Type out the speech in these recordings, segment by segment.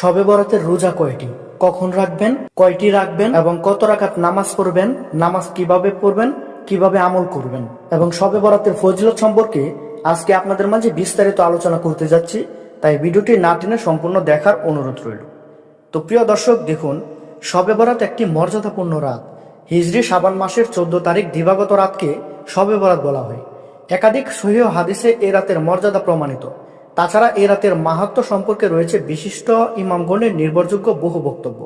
শবে বরাতের রোজা কয়টি? কখন রাখবেন? কয়টি রাখবেন? এবং কত রাকাত নামাজ পড়বেন? নামাজ কীভাবে পড়বেন? কীভাবে আমল করবেন? এবং শবে বরাতের ফজিলত সম্পর্কে আজকে আপনাদের মাঝে বিস্তারিত আলোচনা করতে যাচ্ছি, তাই ভিডিওটি না টেনে সম্পূর্ণ দেখার অনুরোধ রইল। তো প্রিয় দর্শক, দেখুন শবে বরাত একটি মর্যাদাপূর্ণ রাত। হিজরি সাবান মাসের চোদ্দ তারিখ দিবাগত রাতকে শবে বরাত বলা হয়। একাধিক সহিহ হাদিসে এ রাতের মর্যাদা প্রমাণিত। তাছাড়া এ রাতের মাহাত্ম সম্পর্কে রয়েছে বিশিষ্ট ইমামগণের নির্ভরযোগ্য বহু বক্তব্য।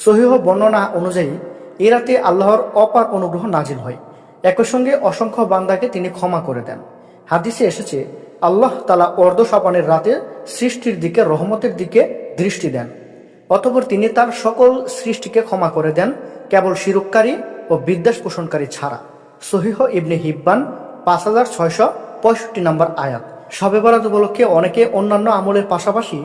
সহিহ বর্ণনা অনুযায়ী, এ রাতে আল্লাহর অপার অনুগ্রহ নাজিল হয়। একই সঙ্গে অসংখ্য বান্দাকে তিনি ক্ষমা করে দেন। হাদিসে এসেছে, আল্লাহ তালা অর্ধ সাবানের রাতে সৃষ্টির দিকে, রহমতের দিকে দৃষ্টি দেন। অতপর তিনি তার সকল সৃষ্টিকে ক্ষমা করে দেন, কেবল শিরুককারী ও বিদ্বেষ পোষণকারী ছাড়া। সহিহ ইবনে হিব্বান পাঁচ হাজার ছয়শো পঁয়ষট্টি নম্বর আয়াত। শবে বরাত উপলক্ষে অনেকে অন্যান্য আমলের পাশাপাশি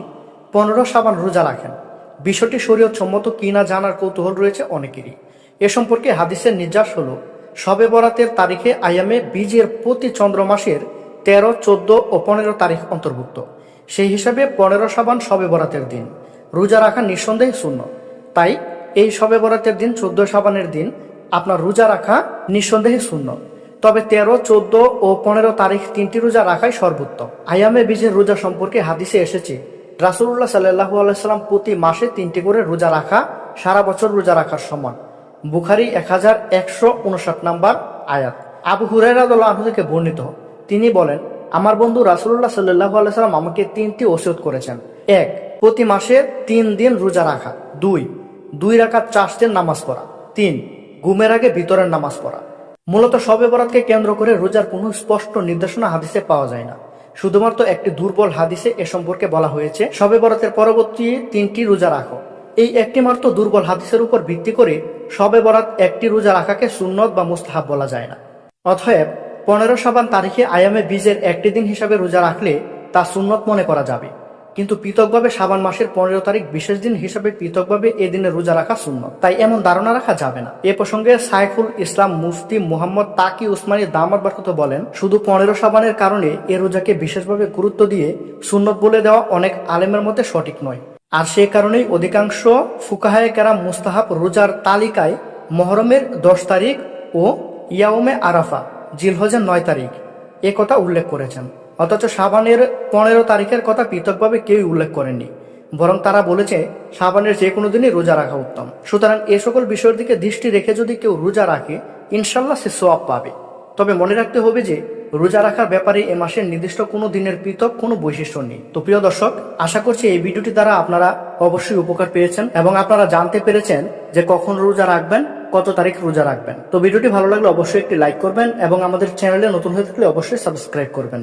পনেরো সাবান রোজা রাখেন। বিষয়টি শরীয়ত সম্মত কি না জানার কৌতূহল রয়েছে অনেকেরই। এ সম্পর্কে হাদিসের নির্যাস হল, শবে বরাতের তারিখে আয়ামে বীজের প্রতি চন্দ্র মাসের তেরো, চোদ্দ ও পনেরো তারিখ অন্তর্ভুক্ত। সেই হিসাবে পনেরো সাবান শবে বরাতের দিন। রোজা রাখা নিঃসন্দেহে শূন্য তাই এই শবে বরাতের দিন চোদ্দ সাবানের দিন আপনার রোজা রাখা নিঃসন্দেহে শূন্য তবে তেরো, চোদ্দ ও পনেরো তারিখ তিনটি রোজা রাখাই সর্বোত্তম। আয়ামে বীজের রোজা সম্পর্কে হাদিসে এসেছে রাসুল্লাহ সাল্লাহু আলাইসাল্লাম প্রতি মাসে তিনটি করে রোজা রাখা সারা বছর রোজা রাখার সমান। বুখারি এক হাজার একশো উনষাট নাম্বার আয়াত। আবু হুরাইরাদুল্লাহ থেকে বর্ণিত, তিনি বলেন, আমার বন্ধু রাসুল্লাহ সাল্লাহু আলাইসাল্লাম আমাকে তিনটি ওসিয়ত করেছেন। এক, প্রতি মাসে তিন দিন রোজা রাখা। দুই দুই রাখাত দিন নামাজ পড়া। তিন, ঘুমের আগে ভিতরের নামাজ পড়া। মূলত শবে বরাতকে কেন্দ্র করে রোজার কোনো স্পষ্ট নির্দেশনা হাদিসে পাওয়া যায় না। শুধুমাত্র একটি দুর্বল হাদিসে এ সম্পর্কে বলা হয়েছে শবে বরাতের পরবর্তী তিনটি রোজা রাখো। এই একটি মাত্র দুর্বল হাদিসের উপর ভিত্তি করে শবে বরাত একটি রোজা রাখাকে সুন্নত বা মুস্তাহাব বলা যায় না। অতএব, পনেরো সাবান তারিখে আয়ামে বীজের একটি দিন হিসাবে রোজা রাখলে তা সুন্নত মনে করা যাবে। কিন্তু পৃথকভাবে সাবান মাসের পনেরো তারিখ বিশেষ দিন হিসাবে পৃথকভাবে এ দিনে রোজা রাখা শূন্য তাই এমন ধারণা রাখা যাবে না। এ প্রসঙ্গে সাইফুল ইসলাম মুফতি মোহাম্মদ তাকি উসমানী দামাত বার্কত বলেন, শুধু পনেরো সাবানের কারণে এ রোজাকে বিশেষভাবে গুরুত্ব দিয়ে সুন্নত বলে দেওয়া অনেক আলেমের মধ্যে সঠিক নয়। আর সে কারণেই অধিকাংশ ফুকাহায় কেরাম মুস্তাহাব রোজার তালিকায় মহরমের দশ তারিখ ও ইয়াউমে আরাফা, জিলহজের নয় তারিখ এ কথা উল্লেখ করেছেন। অথচ সাবানের পনেরো তারিখের কথা পৃথকভাবে কেউই উল্লেখ করেননি, বরং তারা বলেছে সাবানের যে কোনো দিনই রোজা রাখা উত্তম। সুতরাং এ সকল বিষয়ের দিকে দৃষ্টি রেখে যদি কেউ রোজা রাখে, ইনশাল্লাহ সে সোয়াব পাবে। তবে মনে রাখতে হবে যে, রোজা রাখার ব্যাপারে এ মাসের নির্দিষ্ট কোনো দিনের পৃথক কোনো বৈশিষ্ট্য নেই। তো প্রিয় দর্শক, আশা করছি এই ভিডিওটি দ্বারা আপনারা অবশ্যই উপকার পেয়েছেন এবং আপনারা জানতে পেরেছেন যে কখন রোজা রাখবেন, কত তারিখ রোজা রাখবেন। তো ভিডিওটি ভালো লাগলে অবশ্যই একটি লাইক করবেন এবং আমাদের চ্যানেলে নতুন হয়ে থাকলে অবশ্যই সাবস্ক্রাইব করবেন।